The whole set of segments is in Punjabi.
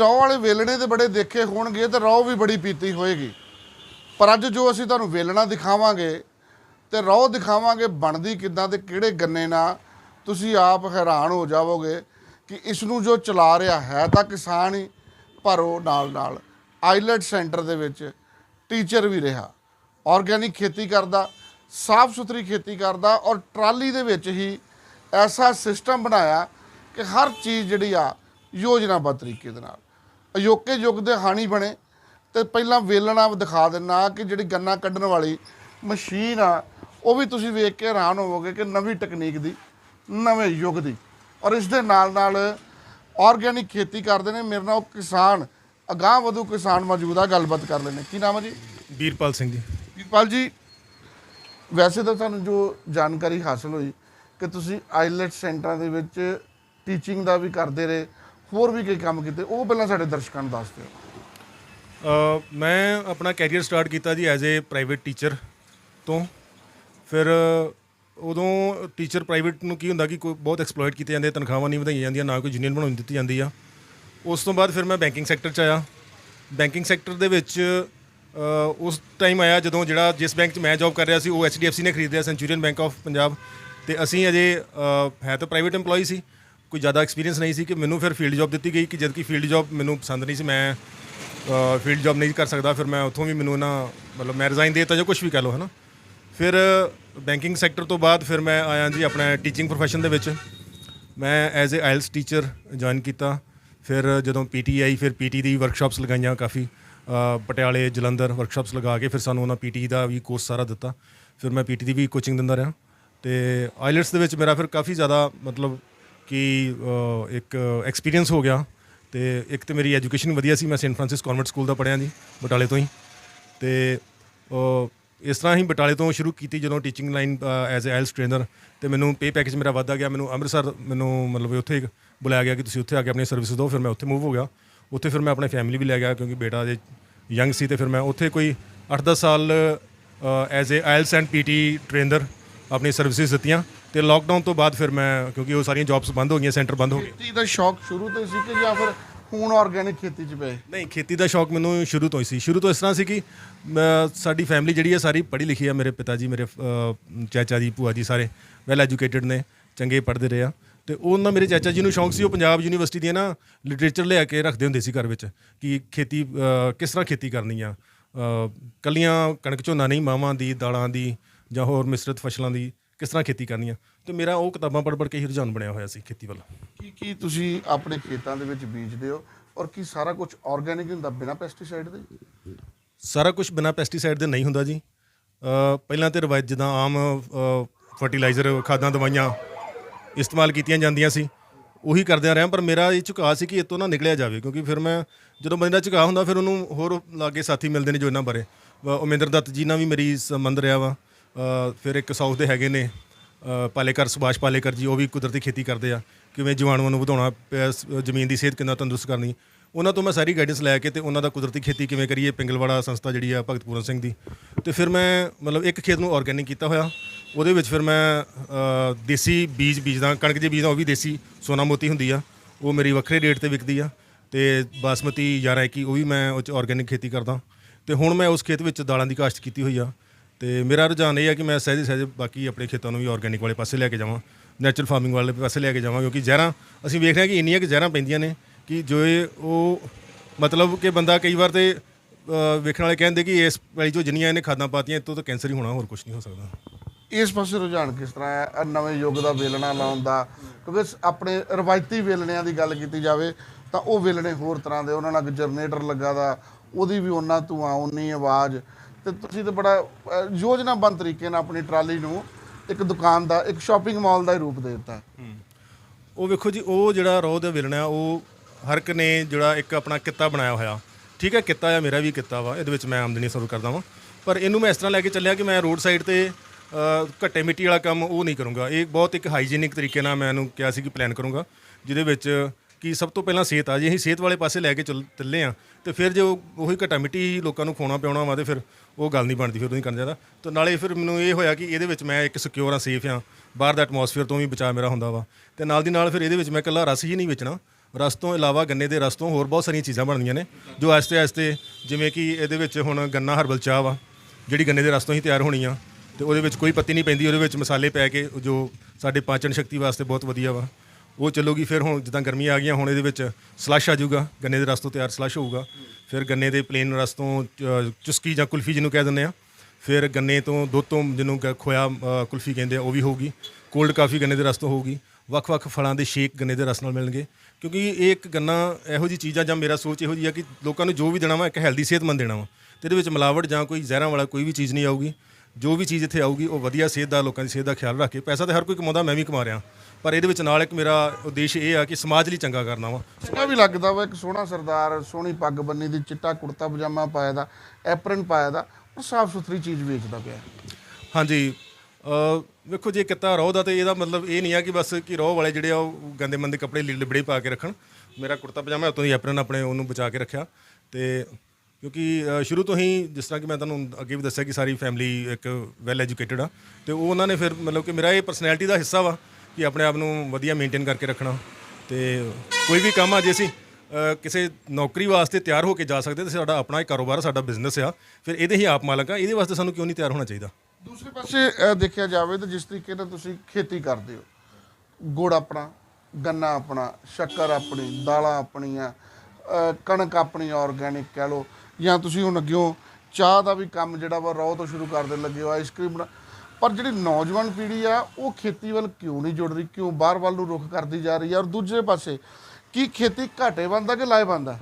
ਰੌ ਵਾਲੇ ਵੇਲਣੇ ਦੇ ਬੜੇ ਦੇਖੇ ਹੋਣਗੇ ਤੇ ਰੌ ਵੀ ਬੜੀ ਪੀਤੀ ਹੋਏਗੀ। ਪਰ ਅੱਜ ਜੋ ਅਸੀਂ ਤੁਹਾਨੂੰ ਵੇਲਣਾ ਦਿਖਾਵਾਂਗੇ ਤੇ ਰੌ ਦਿਖਾਵਾਂਗੇ ਬਣਦੀ ਕਿੱਦਾਂ ਤੇ ਕਿਹੜੇ ਗੰਨੇ ਨਾਲ, ਤੁਸੀਂ ਆਪ ਹੈਰਾਨ ਹੋ ਜਾਵੋਗੇ ਕਿ ਇਸ ਨੂੰ ਜੋ ਚਲਾ ਰਿਹਾ ਹੈ ਤਾਂ ਕਿਸਾਨ ਹੀ ਪਰ ਉਹ ਨਾਲ ਨਾਲ ਆਈਲੈਟ ਸੈਂਟਰ ਦੇ ਵਿੱਚ ਟੀਚਰ ਵੀ ਰਿਹਾ। ਆਰਗੈਨਿਕ ਖੇਤੀ ਕਰਦਾ ਸਾਫ਼ ਸੁਥਰੀ ਖੇਤੀ ਕਰਦਾ ਔਰ ਟਰਾਲੀ ਦੇ ਵਿੱਚ ਹੀ ਐਸਾ ਸਿਸਟਮ ਬਣਾਇਆ ਕਿ ਹਰ ਚੀਜ਼ ਜਿਹੜੀ ਆ ਯੋਜਨਾਬੱਧ ਤਰੀਕੇ ਦੇ ਨਾਲ। ਅਯੋਕੇ ਯੁੱਗ ਦੇ ਹਾਣੀ ਬਣੇ ਤੇ ਪਹਿਲਾਂ ਵੇਲਣਾ ਦਿਖਾ ਦਿੰਨਾ ਕਿ ਜਿਹੜੀ ਗੰਨਾ ਕੱਢਣ ਵਾਲੀ ਮਸ਼ੀਨ ਆ ਉਹ ਵੀ ਤੁਸੀਂ ਵੇਖ ਕੇ ਹੈਰਾਨ ਹੋਵੋਗੇ ਕਿ ਨਵੀਂ ਟੈਕਨੀਕ ਦੀ ਨਵੇਂ ਯੁੱਗ ਦੀ। ਔਰ ਇਸ ਦੇ ਨਾਲ ਨਾਲ ਆਰਗੈਨਿਕ ਖੇਤੀ ਕਰਦੇ ਨੇ। ਮੇਰੇ ਨਾਲ ਉਹ ਕਿਸਾਨ ਅਗਾਂਹ ਵਧੂ ਕਿਸਾਨ ਮੌਜੂਦ ਆ ਗੱਲਬਾਤ ਕਰ ਲੈਣੇ ਕੀ ਨਾਮ ਹੈ ਜੀ? ਵੀਰਪਾਲ ਸਿੰਘ ਜੀ। ਵੀਰਪਾਲ ਜੀ ਵੈਸੇ ਤਾਂ ਤੁਹਾਨੂੰ ਜੋ ਜਾਣਕਾਰੀ ਹਾਸਲ ਹੋਈ ਕਿ ਤੁਸੀਂ ਆਈਲੈਟ ਸੈਂਟਰਾਂ ਦੇ ਵਿੱਚ ਟੀਚਿੰਗ ਦਾ ਵੀ ਕਰਦੇ ਰਹੇ। ਹੋਰ ਵੀ ਕਈ ਕੰਮ ਕੀਤੇ, ਉਹ ਪਹਿਲਾਂ ਸਾਡੇ ਦਰਸ਼ਕਾਂ ਨੂੰ ਦੱਸ ਦਿਓ। ਮੈਂ ਆਪਣਾ ਕੈਰੀਅਰ ਸਟਾਰਟ ਕੀਤਾ ਜੀ ਐਜ਼ ਅ ਪ੍ਰਾਈਵੇਟ ਟੀਚਰ ਤੋਂ। ਫਿਰ ਉਦੋਂ ਟੀਚਰ ਪ੍ਰਾਈਵੇਟ ਨੂੰ ਕੀ ਹੁੰਦਾ ਕਿ ਕੋਈ ਬਹੁਤ ਐਕਸਪਲੋਇਟ ਕੀਤੇ ਜਾਂਦੇ ਤਨਖਾਹਾਂ ਨਹੀਂ ਵਧਾਈਆਂ ਜਾਂਦੀਆਂ, ਨਾ ਕੋਈ ਯੂਨੀਅਨ ਬਣਾਉਣ ਦਿੱਤੀ ਜਾਂਦੀ ਆ। ਉਸ ਤੋਂ ਬਾਅਦ ਫਿਰ ਮੈਂ ਬੈਂਕਿੰਗ ਸੈਕਟਰ 'ਚ ਆਇਆ। ਬੈਂਕਿੰਗ ਸੈਕਟਰ ਦੇ ਵਿੱਚ ਉਸ ਟਾਈਮ ਆਇਆ ਜਦੋਂ ਜਿਹੜਾ ਜਿਸ ਬੈਂਕ 'ਚ ਮੈਂ ਜੌਬ ਕਰ ਰਿਹਾ ਸੀ, ਉਹ HDFC ਨੇ ਖਰੀਦਿਆ ਸੈਂਚੂਰੀਅਨ ਬੈਂਕ ਆਫ ਪੰਜਾਬ ਤੇ ਅਸੀਂ ਅਜੇ ਹੈ ਤਾਂ ਪ੍ਰਾਈਵੇਟ EMPLOYE ਸੀ। ਕੋਈ ਜ਼ਿਆਦਾ ਐਕਸਪੀਰੀਅੰਸ ਨਹੀਂ ਸੀ ਕਿ ਮੈਨੂੰ ਫਿਰ ਫੀਲਡ ਜੌਬ ਦਿੱਤੀ ਗਈ, ਕਿ ਜਦ ਕਿ ਫੀਲਡ ਜੌਬ ਮੈਨੂੰ ਪਸੰਦ ਨਹੀਂ ਸੀ, ਮੈਂ ਫੀਲਡ ਜੌਬ ਨਹੀਂ ਕਰ ਸਕਦਾ, ਫਿਰ ਮੈਂ ਉੱਥੋਂ ਵੀ ਮੈਨੂੰ ਨਾ ਮਤਲਬ ਮੈਂ ਰਿਜ਼ਾਈਨ ਦੇ ਦਿੱਤਾ ਜਾਂ ਕੁਝ ਵੀ ਕਹਿ ਲਓ ਹੈ ਨਾ ਫਿਰ ਬੈਂਕਿੰਗ ਸੈਕਟਰ ਤੋਂ ਬਾਅਦ ਫਿਰ ਮੈਂ ਆਇਆ ਜੀ ਆਪਣਾ ਟੀਚਿੰਗ ਪ੍ਰੋਫੈਸ਼ਨ ਦੇ ਵਿੱਚ। ਮੈਂ as a IELTS teacher join ਕੀਤਾ। ਫਿਰ ਜਦੋਂ ਪੀਟੀ ਆਈ, ਫਿਰ ਪੀਟੀ ਦੀ ਵਰਕਸ਼ਾਪਸ ਲਗਾਈਆਂ ਕਾਫੀ। ਪਟਿਆਲੇ, ਜਲੰਧਰ ਵਰਕਸ਼ਾਪਸ ਲਗਾ ਕੇ ਫਿਰ ਸਾਨੂੰ ਉਹਨਾਂ ਪੀਟੀ ਦਾ ਵੀ ਕੋਰਸ ਸਾਰਾ ਦਿੱਤਾ। ਫਿਰ ਮੈਂ ਪੀਟੀ ਦੀ ਵੀ ਕੋਚਿੰਗ ਦਿੰਦਾ ਰਿਹਾ। ਤੇ ਆਇਲਟਸ ਦੇ ਵਿੱਚ ਮੇਰਾ ਫਿਰ ਕਾਫੀ ਜ਼ਿਆਦਾ ਮਤਲਬ ਕਿ ਇੱਕ ਐਕਸਪੀਰੀਅੰਸ ਹੋ ਗਿਆ ਤੇ ਇੱਕ ਤੇ ਮੇਰੀ ਐਜੂਕੇਸ਼ਨ ਵਧੀਆ ਸੀ, ਮੈਂ ਸੈਂਟ ਫ੍ਰਾਂਸਿਸ ਕਨਵੈਂਟ ਸਕੂਲ ਦਾ ਪੜ੍ਹਿਆ ਜੀ, ਬਟਾਲੇ ਤੋਂ ਹੀ। ਤੇ ਇਸ ਤਰ੍ਹਾਂ ਹੀ ਬਟਾਲੇ ਤੋਂ ਸ਼ੁਰੂ ਕੀਤੀ ਜਦੋਂ teaching line as a IELTS trainer ਤੇ ਮੈਨੂੰ ਪੇ ਪੈਕੇਜ ਮੇਰਾ ਵੱਧਦਾ ਗਿਆ, ਮੈਨੂੰ ਅੰਮ੍ਰਿਤਸਰ, ਮੈਨੂੰ ਮਤਲਬ ਉੱਥੇ ਬੁਲਾਇਆ ਗਿਆ ਕਿ ਤੁਸੀਂ ਉੱਥੇ ਆ ਕੇ ਆਪਣੀ ਸਰਵਿਸ ਦਿਓ, ਫਿਰ ਮੈਂ ਉੱਥੇ ਮੂਵ ਹੋ ਗਿਆ। ਉੱਥੇ ਫਿਰ ਮੈਂ ਆਪਣੀ ਫੈਮਿਲੀ ਵੀ ਲੈ ਗਿਆ ਕਿਉਂਕਿ ਬੇਟਾ ਜੇ ਯੰਗ ਸੀ ਤੇ ਫਿਰ ਮੈਂ ਉੱਥੇ ਕੋਈ 8-10 ਸਾਲ as a IELTS and PT trainer ਆਪਣੀ ਸਰਵਿਸਿਜ਼ ਦਿੱਤੀਆਂ। ਤੇ ਲੋਕਡਾਊਨ ਤੋਂ ਬਾਅਦ ਫਿਰ ਮੈਂ ਕਿਉਂਕਿ ਉਹ ਸਾਰੀਆਂ ਜੌਬਸ ਬੰਦ ਹੋ ਗਈਆਂ ਸੈਂਟਰ ਬੰਦ ਹੋ ਗਏ ਖੇਤੀ ਦਾ ਸ਼ੌਕ ਸ਼ੁਰੂ ਤੋਂ ਸੀ ਕਿ ਜਾਂ ਫਿਰ ਹੁਣ ਆਰਗੈਨਿਕ ਖੇਤੀ 'ਚ ਪਏ? ਨਹੀਂ ਖੇਤੀ ਦਾ ਸ਼ੌਕ ਮੈਨੂੰ ਸ਼ੁਰੂ ਤੋਂ ਹੀ ਸੀ। ਸ਼ੁਰੂ ਤੋਂ ਇਸ ਤਰ੍ਹਾਂ ਸੀ ਕਿ ਸਾਡੀ ਫੈਮਿਲੀ ਜਿਹੜੀ ਹੈ ਸਾਰੀ ਪੜ੍ਹੀ ਲਿਖੀ ਹੈ ਮੇਰੇ ਪਿਤਾ ਜੀ ਮੇਰੇ ਚਾਚਾ ਜੀ ਭੂਆ ਜੀ ਸਾਰੇ ਵੈਲ ਐਜੂਕੇਟਿਡ ਨੇ ਚੰਗੇ ਪੜ੍ਹਦੇ ਰਹੇ ਆ। ਤੇ ਉਹਨਾਂ ਮੇਰੇ ਚਾਚਾ ਜੀ ਨੂੰ ਸ਼ੌਂਕ ਸੀ ਉਹ ਪੰਜਾਬ ਯੂਨੀਵਰਸਿਟੀ ਦੀਆਂ ਨਾ ਲਿਟਰੇਚਰ ਲਿਆ ਕੇ ਰੱਖਦੇ ਹੁੰਦੇ ਸੀ ਘਰ ਵਿੱਚ ਕਿ ਖੇਤੀ ਕਿਸ ਤਰ੍ਹਾਂ ਖੇਤੀ ਕਰਨੀ ਆ। ਕੱਲੀਆਂ ਕਣਕ ਝੋਨਾ ਨਹੀਂ ਮਾਵਾਂ ਦੀ ਦਾਲਾਂ ਦੀ ਜਾਂ ਹੋਰ ਮਿਸ਼ਰਤ ਫਸਲਾਂ ਦੀ ਕਿਸ ਤਰ੍ਹਾਂ ਖੇਤੀ ਕਰਨੀ ਆ। ਤੇ ਮੇਰਾ ਉਹ ਕਿਤਾਬਾਂ ਪੜ੍ਹ ਪੜ੍ਹ ਕੇ ਹੀ ਰੁਝਾਨ ਬਣਿਆ ਹੋਇਆ ਸੀ ਖੇਤੀ ਵੱਲ। ਕੀ ਕੀ ਤੁਸੀਂ ਆਪਣੇ ਖੇਤਾਂ ਦੇ ਵਿੱਚ ਬੀਜਦੇ ਹੋ ਔਰ ਕੀ ਸਾਰਾ ਕੁਝ ਆਰਗੈਨਿਕ ਹੁੰਦਾ ਬਿਨਾਂ ਪੈਸਟੀਸਾਈਡ ਦੇ? ਸਾਰਾ ਕੁਝ ਬਿਨਾ ਪੈਸਟੀਸਾਈਡ ਦੇ ਨਹੀਂ ਹੁੰਦਾ ਜੀ। ਪਹਿਲਾਂ ਤੇ ਰਵਾਇਤ ਜਿੱਦਾਂ ਆਮ ਫਰਟੀਲਾਈਜ਼ਰ ਖਾਦਾਂ ਦਵਾਈਆਂ ਇਸਤੇਮਾਲ ਕੀਤੀਆਂ ਜਾਂਦੀਆਂ ਸੀ। ਉਹੀ ਕਰਦਿਆਂ ਰਿਹਾ ਪਰ ਮੇਰਾ ਇਹ ਝੁਕਾਅ ਸੀ ਕਿ ਇਹ ਤੋਂ ਨਾ ਨਿਕਲਿਆ ਜਾਵੇ ਕਿਉਂਕਿ ਫਿਰ ਮੈਂ ਜਦੋਂ ਬੰਦੇ ਦਾ ਝੁਕਾਅ ਹੁੰਦਾ ਫਿਰ ਉਹਨੂੰ ਹੋਰ ਲਾਗੇ ਸਾਥੀ ਮਿਲਦੇ ਨੇ ਜੋ ਇਹਨਾਂ ਬਾਰੇ। ਉਮਿੰਦਰ ਦੱਤ ਜੀ ਨਾਲ ਵੀ ਮੇਰੀ ਸੰਬੰਧ ਰਿਹਾ ਵਾ। ਫਿਰ ਇੱਕ ਸਾਊਥ ਦੇ ਹੈਗੇ ਨੇ ਪਾਲੇਕਰ ਸੁਭਾਸ਼ ਪਾਲੇਕਰ ਜੀ ਉਹ ਵੀ ਕੁਦਰਤੀ ਖੇਤੀ ਕਰਦੇ ਆ। ਕਿਵੇਂ ਜੀਵਾਣੂਆਂ ਨੂੰ ਵਧਾਉਣਾ ਪਿਆ, ਜ਼ਮੀਨ ਦੀ ਸਿਹਤ ਕਿੰਨਾ ਤੰਦਰੁਸਤ ਕਰਨੀ। ਉਹਨਾਂ ਤੋਂ ਮੈਂ ਸਾਰੀ ਗਾਈਡੈਂਸ ਲੈ ਕੇ ਤੇ ਉਹਨਾਂ ਦਾ ਕੁਦਰਤੀ ਖੇਤੀ ਕਿਵੇਂ ਕਰੀਏ ਪਿੰਗਲਵਾੜਾ ਸੰਸਥਾ ਜਿਹੜੀ ਆ ਭਗਤ ਪੂਰਨ ਸਿੰਘ ਦੀ। ਤੇ ਫਿਰ ਮੈਂ ਮਤਲਬ ਇੱਕ ਖੇਤ ਨੂੰ ਆਰਗੈਨਿਕ ਕੀਤਾ ਹੋਇਆ। ਉਹਦੇ ਵਿੱਚ ਫਿਰ ਮੈਂ ਦੇਸੀ ਬੀਜ ਬੀਜਦਾ ਕਣਕ ਜੇ ਬੀਜਦਾ ਉਹ ਵੀ ਦੇਸੀ ਸੋਨਾ ਮੋਤੀ ਹੁੰਦੀ ਆ। ਉਹ ਮੇਰੀ ਵੱਖਰੇ ਰੇਟ ਤੇ ਵਿਕਦੀ ਆ ਤੇ ਬਾਸਮਤੀ 11 21 ਉਹ ਵੀ ਮੈਂ ਉਹ ਚ ਆਰਗੈਨਿਕ ਖੇਤੀ ਕਰਦਾ। ਤੇ ਹੁਣ ਮੈਂ ਉਸ ਖੇਤ ਵਿੱਚ ਦਾਲਾਂ ਦੀ ਕਾਸ਼ਤ ਕੀਤੀ ਹੋਈ ਆ। ਤੇ ਮੇਰਾ ਰੁਝਾਨ ਇਹ ਹੈ ਕਿ ਮੈਂ ਸਹਿਜੇ ਸਹਿਜੇ ਬਾਕੀ ਆਪਣੇ ਖੇਤਾਂ ਨੂੰ ਵੀ ਆਰਗੈਨਿਕ ਵਾਲੇ ਪਾਸੇ ਲੈ ਕੇ ਜਾਵਾਂ ਨੈਚੁਰਲ ਫਾਰਮਿੰਗ ਵਾਲੇ ਪਾਸੇ ਲੈ ਕੇ ਜਾਵਾਂ, ਕਿਉਂਕਿ ਜ਼ਹਿਰਾਂ, ਅਸੀਂ ਵੇਖ ਰਹੇ ਹਾਂ ਕਿ ਇੰਨੀਆਂ ਕਿ ਜ਼ਹਿਰਾਂ ਪੈਂਦੀਆਂ ਨੇ ਕਿ ਜੋ ਇਹ ਉਹ ਮਤਲਬ ਕਿ ਬੰਦਾ ਕਈ ਵਾਰ ਤੇ ਵੇਖਣ ਵਾਲੇ ਕਹਿੰਦੇ ਕਿ ਇਸ ਵਾਲੀ ਜੋ ਜਿੰਨੀਆਂ ਇਹਨੇ ਖਾਦਾਂ ਪਾਤੀਆਂ, ਇਹ ਤੋਂ ਤਾਂ ਕੈਂਸਰ ਹੀ ਹੋਣਾ, ਹੋਰ ਕੁਝ ਨਹੀਂ ਹੋ ਸਕਦਾ। ਇਸ ਪਾਸੇ ਰੁਝਾਨ ਕਿਸ ਤਰ੍ਹਾਂ ਹੈ? ਨਵੇਂ ਯੁੱਗ ਦਾ ਵੇਲਣਾ ਲਾਉਣ ਦਾ, ਕਿਉਂਕਿ ਆਪਣੇ ਰਵਾਇਤੀ ਵੇਲਣਿਆਂ ਦੀ ਗੱਲ ਕੀਤੀ ਜਾਵੇ, ਤਾਂ ਉਹ ਵੇਲਣੇ ਹੋਰ ਤਰ੍ਹਾਂ ਦੇ, ਉਹਨਾਂ ਨਾਲ ਜਨਰੇਟਰ ਲੱਗਾ ਦਾ, ਉਹਦੀ ਵੀ ਉਹਨਾਂ ਧੂਆਂ ਉਨੀ ਆਵਾਜ਼ ਤੇ ਤੁਸੀਂ ਤਾਂ ਬੜਾ ਅਹ, ਯੋਜਨਾਬੰਦ ਤਰੀਕੇ ਨਾਲ ਆਪਣੀ ਟਰਾਲੀ ਨੂੰ ਇੱਕ ਦੁਕਾਨ ਦਾ ਇੱਕ ਸ਼ਾਪਿੰਗ ਮਾਲ ਦਾ ਹੀ ਰੂਪ ਦੇ ਦਿੱਤਾ ਉਹ ਵੇਖੋ ਜੀ ਉਹ ਜਿਹੜਾ ਰੋਹ ਦਾ ਵਿਲਣਾ ਉਹ ਹਰ ਇੱਕ ਨੇ ਜਿਹੜਾ ਇੱਕ ਆਪਣਾ ਕਿੱਤਾ ਬਣਾਇਆ ਹੋਇਆ। ਠੀਕ ਹੈ ਕਿੱਤਾ ਆ ਮੇਰਾ ਵੀ ਕਿੱਤਾ ਵਾ ਇਹਦੇ ਵਿੱਚ ਮੈਂ ਆਮਦਨੀ ਸਰਵ ਕਰਦਾ ਵਾਂ। ਪਰ ਇਹਨੂੰ ਮੈਂ ਇਸ ਤਰ੍ਹਾਂ ਲੈ ਕੇ ਚੱਲਿਆ ਕਿ ਮੈਂ ਰੋਡ ਸਾਈਡ ਤੇ ਅ, ਘੱਟੇ ਮਿੱਟੀ ਵਾਲਾ ਕੰਮ ਉਹ ਨਹੀਂ ਕਰੂੰਗਾ। ਇਹ ਬਹੁਤ ਇੱਕ ਹਾਈਜੀਨਿਕ ਤਰੀਕੇ ਨਾਲ ਮੈਂ ਇਹਨੂੰ ਕਿਹਾ ਸੀ ਕਿ ਪਲਾਨ ਕਰੂੰਗਾ ਜਿਹਦੇ ਵਿੱਚ ਕਿ ਸਭ ਤੋਂ ਪਹਿਲਾਂ ਸਿਹਤ ਆ ਜੇ ਅਸੀਂ ਸਿਹਤ ਵਾਲੇ ਪਾਸੇ ਲੈ ਕੇ ਚੱਲ ਚੱਲੇ ਆ ਤੇ ਫਿਰ ਜੇ ਉਹ ਉਹੀ ਘੱਟਾ ਮਿੱਟੀ ਲੋਕਾਂ ਨੂੰ ਖਵਾਉਣਾ ਪਿਆਉਣਾ ਵਾ ਤੇ ਫਿਰ ਉਹ ਗੱਲ ਨਹੀਂ ਬਣਦੀ ਫਿਰ ਉਹ ਨਹੀਂ ਕਰਨ ਜਾਂਦਾ ਤੇ ਨਾਲੇ ਫਿਰ ਮੈਨੂੰ ਇਹ ਹੋਇਆ ਕਿ ਇਹਦੇ ਵਿੱਚ ਮੈਂ ਇੱਕ ਸਿਕਿਉਰ ਆ ਸੇਫ ਆ ਬਾਹਰ ਦਾ ਐਟਮੋਸਫੇਅਰ ਤੋਂ ਵੀ ਬਚਾਅ ਮੇਰਾ ਹੁੰਦਾ ਵਾ। ਤੇ ਨਾਲ ਦੀ ਨਾਲ ਫਿਰ ਇਹਦੇ ਵਿੱਚ ਮੈਂ ਇਕੱਲਾ ਰਸ ਹੀ ਨਹੀਂ ਵੇਚਣਾ। ਰਸ ਤੋਂ ਇਲਾਵਾ ਗੰਨੇ ਦੇ ਰਸ ਤੋਂ ਹੋਰ ਬਹੁਤ ਸਾਰੀਆਂ ਚੀਜ਼ਾਂ ਬਣਦੀਆਂ ਨੇ, ਜੋ ਆਸਤੇ ਆਸਤੇ ਜਿਵੇਂ ਕਿ ਇਹਦੇ ਵਿੱਚ ਹੁਣ ਗੰਨਾ ਹਰਬਲ ਚਾਹ ਵਾ, ਜਿਹੜੀ ਗੰਨੇ ਦੇ ਰਸ ਤੋਂ ਹੀ ਤਿਆਰ ਹੋਣੀ ਆ। ਤੇ ਉਹਦੇ ਵਿੱਚ ਕੋਈ ਪੱਤੀ ਨਹੀਂ ਪੈਂਦੀ, ਉਹਦੇ ਵਿੱਚ ਮਸਾਲੇ ਪੈ ਕੇ ਜੋ ਸਾਡੇ ਪਾਚਨ ਸ਼ਕਤੀ ਵਾਸਤੇ ਬਹੁਤ ਵਧੀਆ ਵਾ। ਉਹ ਚੱਲੂਗੀ ਫਿਰ ਹੁਣ ਜਿੱਦਾਂ ਗਰਮੀਆਂ ਆ ਗਈਆਂ ਹੁਣ ਇਹਦੇ ਵਿੱਚ ਸਲਸ਼ ਆ ਜਾਊਗਾ ਗੰਨੇ ਦੇ ਰਸ ਤੋਂ ਤਿਆਰ ਸਲਸ਼ ਹੋਊਗਾ। ਫਿਰ ਗੰਨੇ ਦੇ ਪਲੇਨ ਰਸ ਤੋਂ ਅ, ਚੁਸਕੀ ਜਾਂ ਕੁਲਫੀ ਜਿਹਨੂੰ ਕਹਿ ਦਿੰਦੇ ਆ। ਫਿਰ ਗੰਨੇ ਤੋਂ ਦੁੱਧ ਤੋਂ ਜਿਹਨੂੰ ਗ- ਖੋਇਆ ਅ, ਕੁਲਫੀ ਕਹਿੰਦੇ ਆ ਉਹ ਵੀ ਹੋਊਗੀ। ਕੋਲਡ ਕਾਫੀ ਗੰਨੇ ਦੇ ਰਸ ਤੋਂ ਹੋਊਗੀ। ਵੱਖ-ਵੱਖ ਫਲਾਂ ਦੇ ਸ਼ੇਕ ਗੰਨੇ ਦੇ ਰਸ ਨਾਲ ਮਿਲਣਗੇ। ਕਿਉਂਕਿ ਇਹ ਇੱਕ ਗੰਨਾ ਇਹੋ ਜੀ ਚੀਜ਼ ਆ ਜਾਂ ਮੇਰਾ ਸੋਚ ਇਹੋ ਜੀ ਆ ਕਿ ਲੋਕਾਂ ਨੂੰ ਜੋ ਵੀ ਦੇਣਾ ਵਾ ਇੱਕ ਹੈਲਦੀ ਸਿਹਤਮੰਦ ਦੇਣਾ ਵਾ। ਤੇ ਇਹਦੇ ਵਿੱਚ ਮਿਲਾਵਟ ਜਾਂ ਕੋਈ ਜ਼ਹਿਰਾਂ ਵਾਲਾ ਕੋਈ ਵੀ ਚੀਜ਼ ਨਹੀਂ ਆਊਗੀ। ਜੋ ਵੀ ਚੀਜ਼ ਇੱਥੇ ਆਊਗੀ ਉਹ ਵਧੀਆ ਸਿਹਤ ਦਾ ਲੋਕਾਂ ਦੀ ਸਿਹਤ ਦਾ ਖਿਆਲ ਰੱਖ ਕੇ ਪੈਸਾ ਤਾਂ ਹਰ ਕੋਈ ਕਮਾਉਂਦਾ ਮੈਂ ਵੀ ਕਮਾ ਰਿਹਾ। ਪਰ ਇਹਦੇ ਵਿੱਚ ਨਾਲ ਇੱਕ ਮੇਰਾ ਉਦੇਸ਼ ਇਹ ਆ ਕਿ ਸਮਾਜ ਲਈ ਚੰਗਾ ਕਰਨਾ ਵਾ। ਚੰਗਾ ਵੀ ਲੱਗਦਾ ਵਾ ਇੱਕ ਸੋਹਣਾ ਸਰਦਾਰ ਸੋਹਣੀ ਪੱਗ ਬੰਨੀ ਦੀ ਚਿੱਟਾ ਕੁੜਤਾ ਪਜਾਮਾ ਪਾਇਆ ਦਾ ਐਪਰਨ ਪਾਇਆ ਦਾ ਉਹ ਸਾਫ਼ ਸੁਥਰੀ ਚੀਜ਼ ਵੇਚਦਾ ਪਿਆ। ਹਾਂਜੀ। ਅ ਵੇਖੋ ਜੇ ਕਿੱਤਾ ਰੋਹ ਦਾ ਤੇ ਇਹਦਾ ਮਤਲਬ ਇਹ ਨਹੀਂ ਆ ਕਿ ਬਸ ਕਿ ਰੋਹ ਵਾਲੇ ਜਿਹੜੇ ਆ ਉਹ ਗੰਦੇ ਮੰਦੇ ਕੱਪੜੇ ਲਿਬੜੇ ਪਾ ਕੇ ਰੱਖਣ। ਮੇਰਾ ਕੁੜਤਾ ਪਜਾਮਾ ਉਤੋਂ ਦੀ ਐਪਰਨ ਆਪਣੇ ਉਹਨੂੰ ਬਚਾ ਕੇ ਰੱਖਿਆ ਤੇ ਕਿਉਂਕਿ ਅ, ਸ਼ੁਰੂ ਤੋਂ ਹੀ ਜਿਸ ਤਰ੍ਹਾਂ ਕਿ ਮੈਂ ਤੁਹਾਨੂੰ ਅੱਗੇ ਵੀ ਦੱਸਿਆ ਕਿ ਸਾਰੀ ਫੈਮਿਲੀ ਇੱਕ ਵੈਲ ਐਜੂਕੇਟਡ ਆ ਤੇ ਉਹ ਉਹਨਾਂ ਨੇ ਫਿਰ ਮਤਲਬ ਕਿ ਮੇਰਾ ਇਹ ਪਰਸਨੈਲਿਟੀ ਦਾ ਹਿੱਸਾ ਵਾ ਕਿ ਆਪਣੇ ਆਪ ਨੂੰ ਵਧੀਆ ਮੇਨਟੇਨ ਕਰਕੇ ਰੱਖਣਾ। ਤੇ ਕੋਈ ਵੀ ਕੰਮ ਆ ਜੇ ਅਸੀਂ ਅ, ਕਿਸੇ ਨੌਕਰੀ ਵਾਸਤੇ ਤਿਆਰ ਹੋ ਕੇ ਜਾ ਸਕਦੇ ਤੇ ਸਾਡਾ ਆਪਣਾ ਹੀ ਕਾਰੋਬਾਰ ਆ, ਸਾਡਾ ਬਿਜ਼ਨਸ ਆ ਫਿਰ ਇਹਦੇ ਹੀ ਆਪ ਮਾਲਕ ਆ ਇਹਦੇ ਵਾਸਤੇ ਸਾਨੂੰ ਕਿਉਂ ਨਹੀਂ ਤਿਆਰ ਹੋਣਾ ਚਾਹੀਦਾ? ਦੂਸਰੇ ਪਾਸੇ ਅਹ, ਦੇਖਿਆ ਜਾਵੇ ਤਾਂ ਜਿਸ ਤਰੀਕੇ ਨਾਲ ਤੁਸੀਂ ਖੇਤੀ ਕਰਦੇ ਹੋ ਗੁੜ ਆਪਣਾ ਗੰਨਾ ਆਪਣਾ ਸ਼ੱਕਰ ਆਪਣੀ ਦਾਲਾਂ ਆਪਣੀਆਂ ਅਹ, ਕਣਕ ਆਪਣੀ ਆਰਗੈਨਿਕ ਕਹਿ ਲਓ ਜਾਂ ਤੁਸੀਂ ਹੁਣ ਅੱਗਿਓਂ ਚਾਹ ਦਾ ਵੀ ਕੰਮ ਜਿਹੜਾ ਵਾ ਰੌ ਤੋਂ ਸ਼ੁਰੂ ਕਰ ਕਰਦੇ ਲੱਗੇ ਹੋ ਆਈਸਕ੍ਰੀਮ ਬਣਾ ਪਰ ਜਿਹੜੀ ਨੌਜਵਾਨ ਪੀੜ੍ਹੀ ਆ, ਉਹ ਖੇਤੀ ਵੱਲ ਕਿਉਂ ਨਹੀਂ ਜੁੜ ਰਹੀ ਕਿਉਂ ਬਾਹਰ ਵੱਲ ਨੂੰ ਰੁਖ ਕਰਦੀ ਜਾ ਰਹੀ ਆ? ਔਰ ਦੂਜੇ ਪਾਸੇ, ਕੀ ਖੇਤੀ ਘਾਟੇ ਬੰਦਾ ਕਿ ਲਾਹੇਵੰਦ ਆ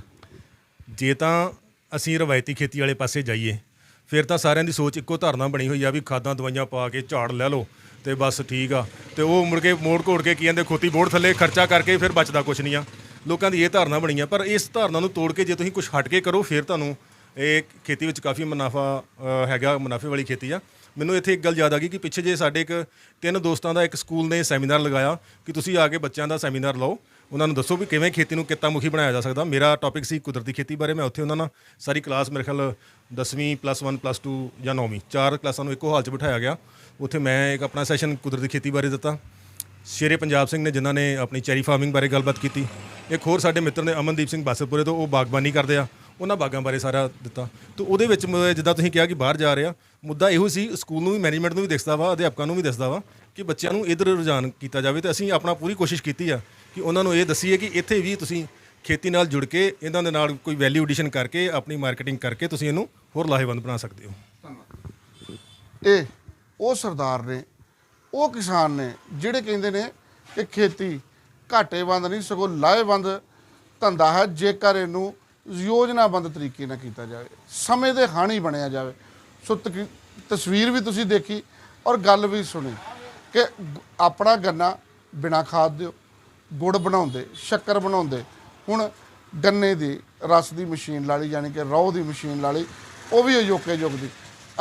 ਜੇ ਤਾਂ ਅਸੀਂ ਰਵਾਇਤੀ ਖੇਤੀ ਵਾਲੇ ਪਾਸੇ ਜਾਈਏ, ਫਿਰ ਤਾਂ ਸਾਰਿਆਂ ਦੀ ਸੋਚ ਇੱਕੋ ਧਾਰਨਾ ਬਣੀ ਹੋਈ ਆ ਵੀ ਖਾਦਾਂ ਦਵਾਈਆਂ ਪਾ ਕੇ ਝਾੜ ਲੈ ਲਓ ਤੇ ਬਸ ਠੀਕ ਆ। ਤੇ ਉਹ ਮੁੜ ਕੇ ਮੋੜ ਘੋੜ ਕੇ ਕੀ ਕਹਿੰਦੇ, ਖੋਤੀ ਬੋੜ ਥੱਲੇ ਖਰਚਾ ਕਰਕੇ ਫਿਰ ਬਚਦਾ ਕੁਝ ਨਹੀਂ ਆ। ਲੋਕਾਂ ਦੀ ਇਹ ਧਾਰਨਾ ਬਣੀ ਆ, ਪਰ ਇਸ ਧਾਰਨਾ ਨੂੰ ਤੋੜ ਕੇ ਜੇ ਤੁਸੀਂ ਕੁਝ ਹਟ ਕੇ ਕਰੋ, ਫਿਰ ਤੁਹਾਨੂੰ ਇਹ ਖੇਤੀ ਵਿੱਚ ਕਾਫੀ ਮੁਨਾਫਾ ਹੈਗਾ, ਮੁਨਾਫੇ ਵਾਲੀ ਖੇਤੀ ਆ। ਮੈਨੂੰ ਇੱਥੇ ਇੱਕ ਗੱਲ ਯਾਦ ਆ ਗਈ ਕਿ ਪਿੱਛੇ ਜੇ ਸਾਡੇ ਇੱਕ ਤਿੰਨ ਦੋਸਤਾਂ ਦਾ ਇੱਕ ਸਕੂਲ ਨੇ ਸੈਮੀਨਾਰ ਲਗਾਇਆ ਕਿ ਤੁਸੀਂ ਆ ਕੇ ਬੱਚਿਆਂ ਦਾ ਸੈਮੀਨਾਰ ਲਓ। ਉਹਨਾਂ ਨੂੰ ਦੱਸੋ ਵੀ ਕਿਵੇਂ ਖੇਤੀ ਨੂੰ ਕਿੱਤਾ ਮੁਖੀ ਬਣਾਇਆ ਜਾ ਸਕਦਾ। ਮੇਰਾ ਟੌਪਿਕ ਸੀ ਕੁਦਰਤੀ ਖੇਤੀ ਬਾਰੇ। ਮੈਂ ਉੱਥੇ ਉਹਨਾਂ ਨਾਲ ਸਾਰੀ ਕਲਾਸ ਮੇਰੇ ਖਿਆਲ 10ਵੀਂ ਪਲੱਸ 1 ਪਲੱਸ 2 ਜਾਂ 9ਵੀਂ ਚਾਰ ਕਲਾਸਾਂ ਨੂੰ ਇੱਕੋ ਹਾਲ 'ਚ ਬਿਠਾਇਆ ਗਿਆ। ਉੱਥੇ ਮੈਂ ਇੱਕ ਆਪਣਾ ਸੈਸ਼ਨ ਕੁਦਰਤੀ ਖੇਤੀ ਬਾਰੇ ਦਿੱਤਾ। ਸ਼ੇਰੇ ਪੰਜਾਬ ਸਿੰਘ ਨੇ ਜਿਨ੍ਹਾਂ ਨੇ ਆਪਣੀ ਚੈਰੀ ਫਾਰਮਿੰਗ ਬਾਰੇ ਗੱਲਬਾਤ ਕੀਤੀ। ਇੱਕ ਹੋਰ ਸਾਡੇ ਮਿੱਤਰ ਨੇ ਅਮਨਦੀਪ ਸਿੰਘ ਬਾਸਰਪੁਰੇ ਤੋਂ, ਉਹ ਬਾਗਬਾਨੀ ਕਰਦੇ ਆ। ਉਹਨਾਂ ਬਾਗਾਂ ਬਾਰੇ ਸਾਰਾ ਦਿੱਤਾ। ਤੇ ਉਹਦੇ ਵਿੱਚ ਮ- ਜਿੱਦਾਂ ਤੁਸੀਂ ਕਿਹਾ ਕਿ ਬਾਹਰ ਜਾ ਰਿਹਾ ਮੁੱਦਾ ਇਹੋ ਸੀ, ਸਕੂਲ ਨੂੰ ਵੀ ਮੈਨੇਜਮੈਂਟ ਨੂੰ ਵੀ ਦਿਸਦਾ ਵਾ, ਅਧਿਆਪਕਾਂ ਨੂੰ ਵੀ ਦਿਸਦਾ ਵਾ ਕਿ ਬੱਚਿਆਂ ਨੂੰ ਇਧਰ ਰੁਝਾਨ ਕੀਤਾ ਜਾਵੇ ਤੇ ਅਸੀਂ ਆਪਣਾ ਪੂਰੀ ਕੋਸ਼ਿਸ਼ ਕੀਤੀ ਆ ਕਿ ਉਹਨਾਂ ਨੂੰ ਇਹ ਦਸੀਏ ਕਿ ਇੱਥੇ ਵੀ ਤੁਸੀਂ ਖੇਤੀ ਨਾਲ ਜੁੜ ਕੇ, ਇਹਨਾਂ ਦੇ ਨਾਲ ਕੋਈ ਵੈਲਿਊ ਐਡੀਸ਼ਨ ਕਰਕੇ, ਆਪਣੀ ਮਾਰਕੀਟਿੰਗ ਕਰਕੇ ਤੁਸੀਂ ਇਹਨੂੰ ਹੋਰ ਲਾਹੇਵੰਦ ਬਣਾ ਸਕਦੇ ਹੋ। ਇਹ ਉਹ ਸਰਦਾਰ ਨੇ, ਉਹ ਕਿਸਾਨ ਨੇ, ਜਿਹੜੇ ਕਹਿੰਦੇ ਨੇ ਕਿ ਖੇਤੀ ਘਾਟੇਵੰਦ ਨਹੀਂ, ਸਗੋਂ ਲਾਹੇਵੰਦ ਧੰਦਾ ਹੈ, ਜੇਕਰ ਇਹਨੂੰ ਯੋਜਨਾਬੰਦ ਤਰੀਕੇ ਨਾਲ ਕੀਤਾ ਜਾਵੇ, ਸਮੇਂ ਦੇ ਹਾਣੀ ਬਣਿਆ ਜਾਵੇ। ਸੋ ਤਕ- ਤਸਵੀਰ ਵੀ ਤੁਸੀਂ ਦੇਖੀ ਔਰ ਗੱਲ ਵੀ ਸੁਣੀ ਕਿ ਆਪਣਾ ਗੰਨਾ ਬਿਨਾ ਖਾਦ ਦਿਓ, ਗੁੜ ਬਣਾਉਂਦੇ, ਸ਼ੱਕਰ ਬਣਾਉਂਦੇ। ਹੁਣ ਗੰਨੇ ਦੀ ਰਸ ਦੀ ਮਸ਼ੀਨ ਲਾ ਲਈ, ਯਾਨੀ ਕਿ ਰੌ ਦੀ ਮਸ਼ੀਨ ਲਾ ਲਈ, ਉਹ ਵੀ ਅਜੋਕੇ ਯੁੱਗ ਦੀ।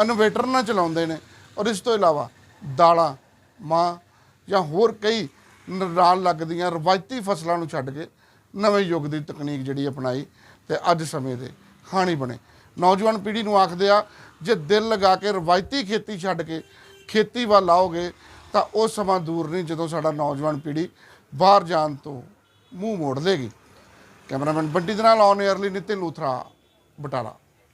ਇਨਵੇਟਰ ਨਾਲ ਚਲਾਉਂਦੇ ਨੇ ਔਰ ਇਸ ਤੋਂ ਇਲਾਵਾ ਦਾਲਾਂ ਮਾਂ ਜਾਂ ਹੋਰ ਕਈ ਨ- ਨਾਲ ਲੱਗਦੀਆਂ ਰਵਾਇਤੀ ਫਸਲਾਂ ਨੂੰ ਛੱਡ ਕੇ ਨਵੇਂ ਯੁੱਗ ਦੀ ਤਕਨੀਕ ਜਿਹੜੀ ਅਪਣਾਈ ਤੇ ਅੱਜ ਸਮੇਂ ਦੇ ਹਾਣੀ ਬਣੇ। ਨੌਜਵਾਨ ਪੀੜ੍ਹੀ ਨੂੰ ਆਖਦੇ ਆ, ਜੇ ਦਿਲ ਲਗਾ ਕੇ ਰਵਾਇਤੀ ਖੇਤੀ ਛੱਡ ਕੇ ਖੇਤੀ ਵੱਲ ਆਓਗੇ ਤਾਂ ਉਹ ਸਮਾਂ ਦੂਰ ਨਹੀਂ ਜਦੋਂ ਸਾਡਾ ਨੌਜਵਾਨ ਪੀੜ੍ਹੀ ਬਾਹਰ ਜਾਣ ਤੋਂ ਮੂੰਹ ਮੋੜ ਲੇਗੀ ਕੈਮਰਾਮੈਨ ਬੰਟੀ ਦੇ ਨਾਲ ਔਨ 에ਅਰਲੀ ਨਿਤਿਨ ਲੂਥਰਾ, ਬਟਾਲਾ।